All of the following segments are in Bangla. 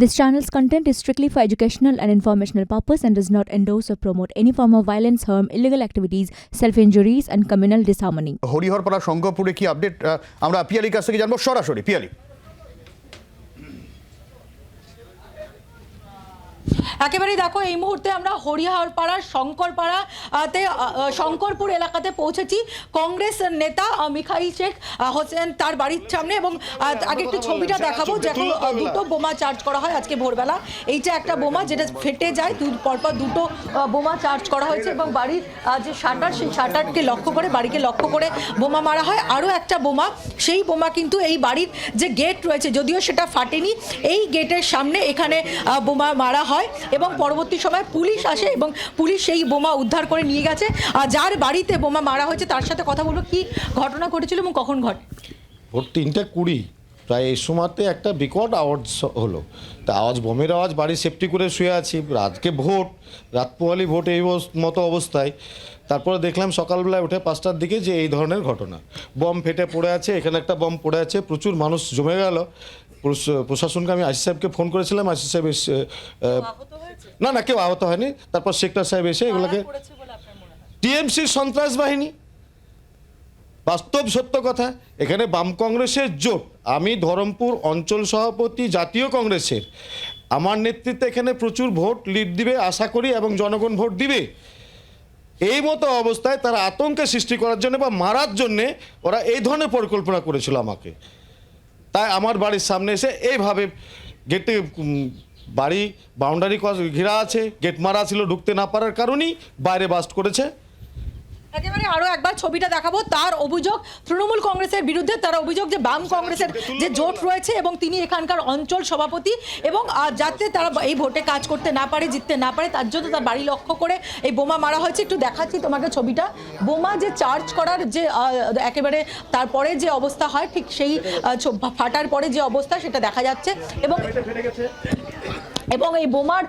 This channel's content is strictly for educational and informational purpose and does not endorse or promote any form of violence, harm, illegal activities, self-injuries and communal disharmony. Hariharpara শঙ্করপুরে কি আপডেট আমরা পিয়ালির কাছ থেকে জানব সরাসরি পিয়ালি একেবারেই দেখো এই মুহূর্তে আমরা হরিহরপাড়ার শঙ্করপাড়া তে শঙ্করপুর এলাকাতে পৌঁছেছি। কংগ্রেস নেতা মিখাইল শেখ হোসেন তার বাড়ির সামনে এবং আহ, আগে একটু ছবিটা দেখাবো যখন দুটো বোমা চার্জ করা হয় আজকে ভোরবেলা। এইটা একটা বোমা যেটা ফেটে যায় দু পরপর দুটো বোমা চার্জ করা হয়েছে এবং বাড়ির যে শাটার সেই শাটারকে লক্ষ্য করে বাড়িকে লক্ষ্য করে বোমা মারা হয়। আরও একটা বোমা সেই বোমা কিন্তু এই বাড়ির যে গেট রয়েছে, যদিও সেটা ফাটেনি, এই গেটের সামনে এখানে বোমা মারা হয় এবং পরবর্তী সময় পুলিশ আসে এবং পুলিশ সেই বোমা উদ্ধার করে নিয়ে গেছে। আর যার বাড়িতে বোমা মারা হয়েছে, তার সাথে কথা বলব, কি ঘটনা ঘটেছিল এবং কখন ঘটে? ভোর তিনটে কুড়ি। প্রায় এই সময়তে একটা বিকট আওয়াজ হলো। তা আওয়াজ বোমের আওয়াজ বাড়ি সেফটি করে শুয়ে আছি। রাতকে ভোট রাত পোয়ালি ভোট এই মতো অবস্থায়। তারপরে দেখলাম সকালবেলায় উঠে পাঁচটার দিকে যে এই ধরনের ঘটনা। বম ফেটে পড়ে আছে এখানে একটা বম পড়ে আছে প্রচুর মানুষ জমে গেল। প্রশাসনকে আমি আশিস সাহেবকে ফোন করেছিলাম আশিস সাহেব এসে না না কেউ আহত হয়নি। তারপর শেখটার সাহেব এসে এগুলোকে টিএমসি সন্ত্রাস বাহিনী। বাস্তব সত্য কথা, এখানে বাম কংগ্রেসের জোট, আমি ধরমপুর অঞ্চল সভাপতি জাতীয় কংগ্রেসের। আমার নেতৃত্বে এখানে প্রচুর ভোট লিড দিবে, আশা করি, এবং জনগণ ভোট দিবে। এই মতো অবস্থায় তারা আতঙ্কের সৃষ্টি করার জন্য বা মারার জন্যে ওরা এই ধরনের পরিকল্পনা করেছিল আমাকে। তাই আমার বাড়ির সামনে এসে এইভাবে গেটে বাড়ি বাউন্ডারি ঘেরা আছে গেট মারা ছিল, ঢুকতে না পারার কারণেই বাইরে বাস্ট করেছে। একেবারে আরও একবার ছবিটা দেখাবো। তার অভিযোগ তৃণমূল কংগ্রেসের বিরুদ্ধে তার অভিযোগ যে বাম কংগ্রেসের যে জোট রয়েছে এবং তিনি এখানকার অঞ্চল সভাপতি এবং যাতে তারা এই ভোটে কাজ করতে না পারে জিততে না পারে তার জন্য তার বাড়ি লক্ষ্য করে এই বোমা মারা হয়েছে। একটু দেখাচ্ছি তোমাকে ছবিটা। বোমা যে চার্জ করার যে একেবারে তারপরে যে অবস্থা হয় ঠিক সেই ফাটার পরে যে অবস্থা সেটা দেখা যাচ্ছে এবং এবং এই বোমার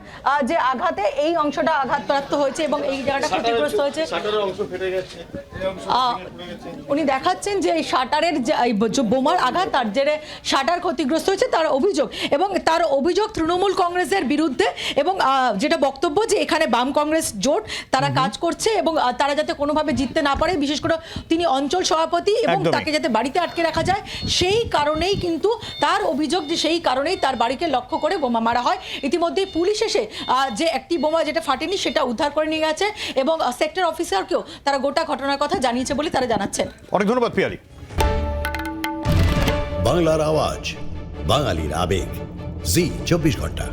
যে আঘাতে এই অংশটা আঘাতপ্রাপ্ত হয়েছে এবং এই জায়গাটা ক্ষতিগ্রস্ত হয়েছে। আহ, উনি দেখাচ্ছেন যে এই শাটারের যে বোমার আঘাত তার জেরে শাটার ক্ষতিগ্রস্ত হয়েছে তার অভিযোগ। এবং তার অভিযোগ তৃণমূল কংগ্রেসের বিরুদ্ধে এবং যেটা বক্তব্য যে এখানে বাম কংগ্রেস জোট তারা কাজ করছে এবং তারা যাতে কোনোভাবে জিততে না পারে বিশেষ করে তিনি অঞ্চল সভাপতি এবং তাকে যাতে বাড়িতে আটকে রাখা যায় সেই কারণেই কিন্তু তার অভিযোগ যে সেই কারণেই তার বাড়িকে লক্ষ্য করে বোমা মারা হয়। ইতিমধ্যেই পুলিশ এসে যে একটি বোমা যেটা ফাটেনি সেটা উদ্ধার করে নিয়ে গেছে এবং সেক্টর অফিসারকেও তারা গোটা ঘটনার কথা জানিয়েছে বলে তারা জানাচ্ছেন। অনেক ধন্যবাদ পিয়ালি। বাংলার আওয়াজ বাঙালির আবেগ। জি চব্বিশ ঘণ্টা।